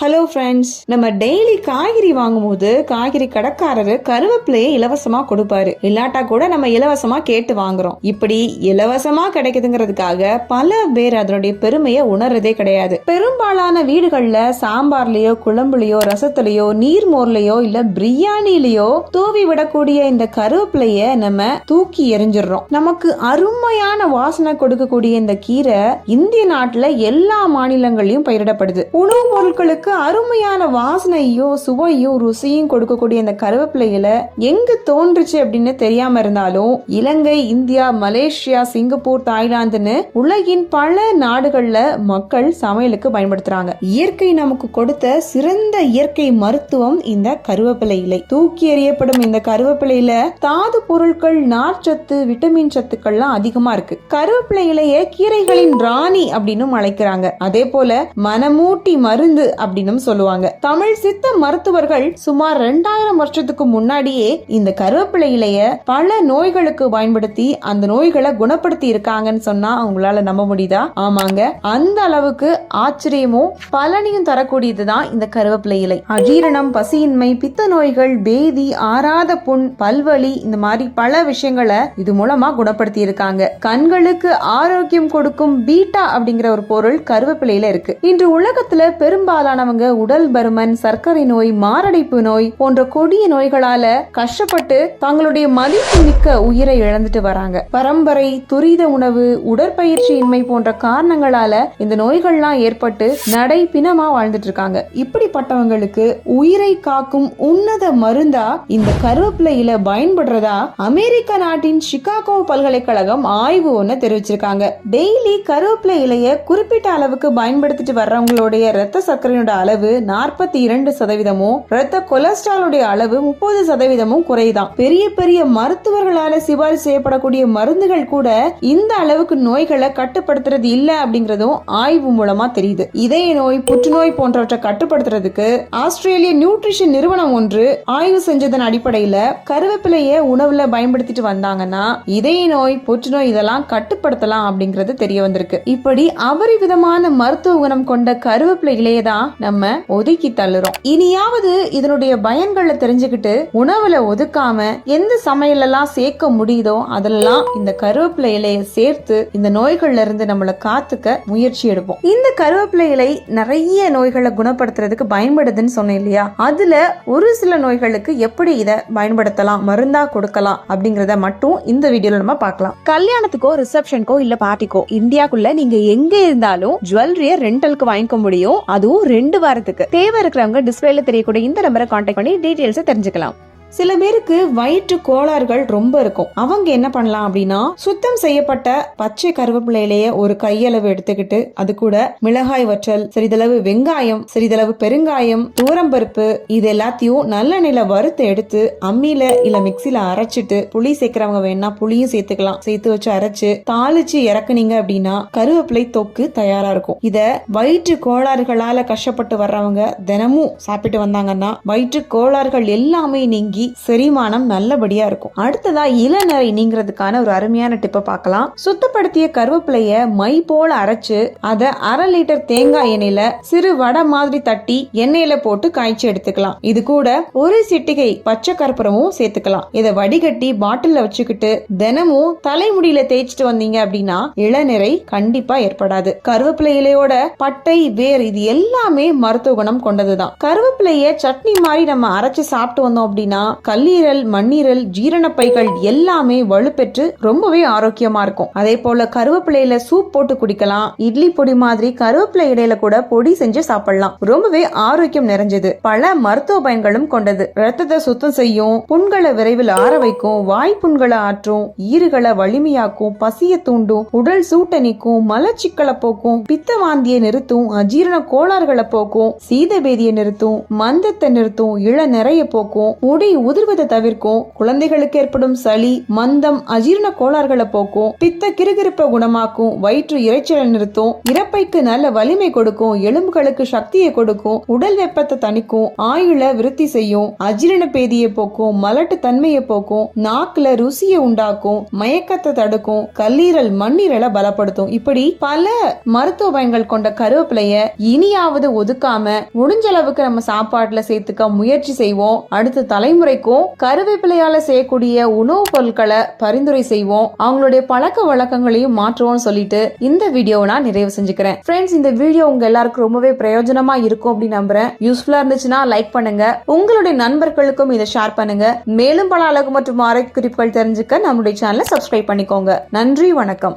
Hello friends நம்ம daily காய்கறி வாங்கும்போது காய்கறி கடைக்காரரு கருவேப்பிலையை இலவசமா கொடுப்பாரு. இல்லாட்டா கூட நம்ம இலவசமா கேட்டு வாங்குறோம். இப்படி இலவசமா கிடைக்குதுங்கிறதுக்காக பல பேர் அதனுடைய பெருமையை உணர்றதே கிடையாது. பெரும்பாலான வீடுகள்ல சாம்பார்லயோ குழம்புலயோ ரசத்துலயோ நீர்மோர்லயோ இல்ல பிரியாணிலயோ தூவி விடக்கூடிய இந்த கருவேப்பிலைய நம்ம தூக்கி எரிஞ்சிடுறோம் நமக்கு அருமையான வாசனை கொடுக்கக்கூடிய இந்த கீரை இந்திய நாட்டுல எல்லா மாநிலங்களையும் பயிரிடப்படுது. உணவுப் பொருட்களுக்கு அருமையான வாசனையும் சுவையும் ருசியும் கொடுக்கக்கூடிய இந்த கருவேப்பிலையில எங்க தோன்றுச்சு அப்படின்னு தெரியாம இருந்தாலும் இலங்கை இந்தியா மலேசியா சிங்கப்பூர் தாய்லாந்துன்னு உலகின் பல நாடுகள்ல மக்கள் சமையலுக்கு பயன்படுத்துறாங்க. இயற்கை நமக்கு கொடுத்த சிறந்த இயற்கை மருத்துவம் இந்த கருவேப்பிலை இலை தூக்கி எறியப்படும் இந்த கருவேப்பிலையில தாது பொருட்கள் நார்ச்சத்து விட்டமின் சத்துக்கள்லாம் அதிகமா இருக்கு. கருவேப்பிலை இலைய கீரைகளின் ராணி அப்படின்னு அழைக்கிறாங்க. அதே போல மனமூட்டி மருந்து அப்படின்னு சொல்லுவாங்க. தமிழ் சித்த மருத்துவர்கள் சுமார் ரெண்டாயிரம் வருஷத்துக்கு முன்னாடியே இந்த கருவேப்பிலை இலைய பல நோய்களுக்கு பயன்படுத்தி அந்த நோய்களை குணப்படுத்தி இருக்காங்கன்னு சொன்னா அவங்களால நம்ப முடியுதா? ஆமாங்க. அந்த அளவுக்கு ஆச்சரியமும் பலனையும் தரக்கூடியதுதான் இந்த கருவேப்பிலை இலை அஜீரணம் பசியின்மை பித்த நோய்கள் பேதி ஆறாத புண் பல்வலி இந்த மாதிரி பல விஷயங்களை இது மூலமா குணப்படுத்தி இருக்காங்க. கண்களுக்கு ஆரோக்கியம் கொடுக்கும் பீட்டா அப்படிங்கிற ஒரு பொருள் கருவேப்பிலையில இருக்கு. இன்று உலகத்துல பெரும்பாலான பெரும்பாலானவங்க உடல் பருமன் சர்க்கரை நோய் மாரடைப்பு நோய் போன்ற கொடிய நோய்களால கஷ்டப்பட்டு தங்களுடைய மதிப்பு மிக்க உயிரை இழந்துட்டு வராங்க. பரம்பரை துரித உணவு உடற்பயிற்சியின்மை போன்ற காரணங்களால இந்த நோய்கள்லாம் ஏற்பட்டு நடை பிணமா வாழ்ந்துட்டு இருக்காங்க. இப்படிப்பட்டவங்களுக்கு உயிரை காக்கும் உன்னத மருந்தா இந்த கருவேப்பிலையில பயன்படுறதா அமெரிக்க நாட்டின் சிகாகோ பல்கலைக்கழகம் ஆய்வு ஒன்று தெரிவிச்சிருக்காங்க. டெய்லி கருவேப்பிலை இலைய குறிப்பிட்ட அளவுக்கு பயன்படுத்திட்டு வர்றவங்களுடைய ரத்த சர்க்கரையோட அளவு நாற்பத்தி இரண்டு சதவீதமும் ரத்த கொலஸ்ட்ராலுடைய அளவு முப்பது சதவீதமும் குறைதான். பெரிய பெரிய மருத்துவர்களால சிபாரிசு செய்யப்படக்கூடிய மருந்துகள் கூட இந்த அளவுக்கு நோய்களை கட்டுப்படுத்துறது இல்ல அப்படிங்கறதும் ஆய்வு மூலமா தெரியுது. இதய நோய் புற்றுநோய் போன்றவற்றை கட்டுப்படுத்துறதுக்கு ஆஸ்திரேலிய நியூட்ரிஷன் நிறுவனம் ஒன்று ஆய்வு செஞ்சதன் அடிப்படையில கருவேப்பிலைய உணவுல பயன்படுத்திட்டு வந்தாங்கன்னா இதய நோய் புற்றுநோய் இதெல்லாம் கட்டுப்படுத்தலாம் அப்படிங்கிறது தெரிய வந்திருக்கு. இப்படி அபரிவிதமான மருத்துவ குணம் கொண்ட கருவேப்பிலை இலையை தான் நம்ம ஒதுக்கி தள்ளுறோம். இனியாவது இதனுடைய பயன்களை தெரிஞ்சுக்கிட்டு உணவுல ஒதுக்காம எந்த சமையல் எல்லாம் சேர்க்க முடியுதோ அதெல்லாம் இந்த கருவேப்பிலை இலையை சேர்த்து இந்த நோய்கள்ல இருந்து நம்மளை காத்துக்க முயற்சி எடுப்போம். இந்த கருவேப்பிலை இலை நிறைய நோய்களை குணப்படுத்துறதுக்கு பயன்படுதுன்னு சொன்னேன் இல்லையா? அதுல ஒரு சில நோய்களுக்கு எப்படி இதை பயன்படுத்தலாம் மருந்தா கொடுக்கலாம் அப்படிங்கறத மட்டும் இந்த வீடியோல நம்ம பார்க்கலாம். கல்யாணத்துக்கோ ரிசப்ஷனுக்கோ இல்ல பார்ட்டிக்கோ இந்தியாக்குள்ள நீங்க எங்க இருந்தாலும் ஜுவல்லரிய ரெண்டலுக்கு வாங்கிக்க முடியும். அதுவும் ரெண்டு வாரத்துக்கு தேவை இருக்கிறவங்க டிஸ்பிளேல தெரியக்கூடிய இந்த நம்பரை கான்டாக்ட் பண்ணி டீடைல்ஸை தெரிஞ்சுக்கலாம். சில பேருக்கு வயிற்று கோளாறுகள் ரொம்ப இருக்கும். அவங்க என்ன பண்ணலாம் அப்படின்னா சுத்தம் செய்யப்பட்ட பச்சை கருவேப்பிலையிலேயே ஒரு கையளவு எடுத்துக்கிட்டு அது கூட மிளகாய் வற்றல் சிறிதளவு வெங்காயம் சிறிதளவு பெருங்காயம் தூரம்பருப்பு இது எல்லாத்தையும் நல்லெண்ணெயில வறுத்து எடுத்து அம்மியில இல்ல மிக்சியில அரைச்சிட்டு புளி சேர்க்கிறவங்க வேணா புளியும் சேர்த்துக்கலாம். சேர்த்து வச்சு அரைச்சு தாளிச்சு இறக்குனீங்க அப்படின்னா கருவேப்பிலை தொக்கு தயாரா இருக்கும். இத வயிற்று கோளாறுகளால கஷ்டப்பட்டு வர்றவங்க தினமும் சாப்பிட்டு வந்தாங்கன்னா வயிற்று கோளாறுகள் எல்லாமே நீங்க செரிமானம் நல்லபடியா இருக்கும். அடுத்ததா இளநரை நீங்கிறதுக்கான ஒரு அருமையான டிப்பை பார்க்கலாம். சுத்தப்படுத்திய கருவேப்பிலைய மை போல அரைச்சு அதை அரை லிட்டர் தேங்காய் எண்ணெயில சிறு வடை மாதிரி தட்டி எண்ணெயில போட்டு காய்ச்சி எடுத்துக்கலாம். இது கூட ஒரு சிட்டிகை பச்சை கற்பூரமும் சேர்த்துக்கலாம். இதை வடிகட்டி பாட்டில்ல வச்சுக்கிட்டு தினமும் தலைமுடியில தேய்ச்சிட்டு வந்தீங்க அப்படின்னா இளநிறை கண்டிப்பா ஏற்படாது. கருவேப்பிலை இலையோட பட்டை வேர் இது எல்லாமே மருத்துவ குணம் கொண்டதுதான். கருவேப்பிலைய சட்னி மாதிரி நம்ம அரைச்சு சாப்பிட்டு வந்தோம் அப்படின்னா கல்லீரல் மண்ணீரல் ஜீரணப்பைகள் எல்லாமே வலுப்பெற்று ரொம்பவே ஆரோக்கியமா இருக்கும். அதே போல கருவேப்பிலையில சூப் போட்டு குடிக்கலாம். இட்லி பொடி மாதிரி கருவேப்பிலை இடையில கூட பொடி செஞ்சு சாப்பிடலாம். ரொம்பவே ஆரோக்கியம் நிறைஞ்சது. பல மருத்துவ பயன்களும் கொண்டது. ரத்தத்தை சுத்தம் செய்யும் புண்களை விரைவில் ஆற வைக்கும் வாய் புண்களை ஆற்றும் ஈறுகளை வலிமையாக்கும் பசிய தூண்டும் உடல் சூட்டை நீக்கும் மலச்சிக்கலை போக்கும் பித்த வாந்தியை நிறுத்தும் அஜீரண கோளாறுகளை போக்கும் சீதபேதியை நிறுத்தும் மந்தத்தை நிறுத்தும் இள நிறைய போக்கும் முடி உதிர்வதை தவிர்க்கும் குழந்தைகளுக்கு ஏற்படும் சளி மந்தம் அஜீரண கோளாறுகளை போக்கும் பித்த கிருகிருப்பை குணமாக்கும் வயிற்று இறைச்சலை நிறுத்தும் இறப்பைக்கு நல்ல வலிமை கொடுக்கும் எலும்புகளுக்கு சக்தியை கொடுக்கும் உடல் வெப்பத்தை தணிக்கும் ஆயுள விருத்தி செய்யும் அஜீரண பேதியை போக்கும் மலட்டு தன்மையை போக்கும் நாக்குல ருசியை உண்டாக்கும் மயக்கத்தை தடுக்கும் கல்லீரல் மண்ணீரலை பலப்படுத்தும். இப்படி பல மருத்துவ பயன்கள் கொண்ட கருவேப்பிலைய இனியாவது ஒதுக்காம முடிஞ்ச அளவுக்கு நம்ம சாப்பாட்டுல சேர்த்துக்க முயற்சி செய்வோம். அடுத்த தலைமுறைக்கும் கருவேப்பிலையால செய்யக்கூடிய உணவுப் பொருட்களை பரிந்துரை செய்வோம். அவங்களுடைய பழக்க வழக்கங்களையும் மாற்றுவோம்னு சொல்லிட்டு இந்த வீடியோவை நான் நிறைவு செஞ்சுக்கிறேன். ஃப்ரெண்ட்ஸ் இந்த வீடியோ உங்க எல்லாருக்கும் ரொம்பவே பிரயோஜனமா இருக்கும் அப்படின்னு நம்புறேன். யூஸ்ஃபுல்லா இருந்துச்சுன்னா லைக் பண்ணுங்க. உங்களுடைய நண்பர்களுக்கும் இதை ஷேர் பண்ணுங்க. மேலும் பல அழகு மற்றும் ஆரோக்கிய குறிப்புகள் தெரிஞ்சுக்க நம்முடைய சேனலை சப்ஸ்கிரைப் பண்ணிக்கோங்க. நன்றி வணக்கம்.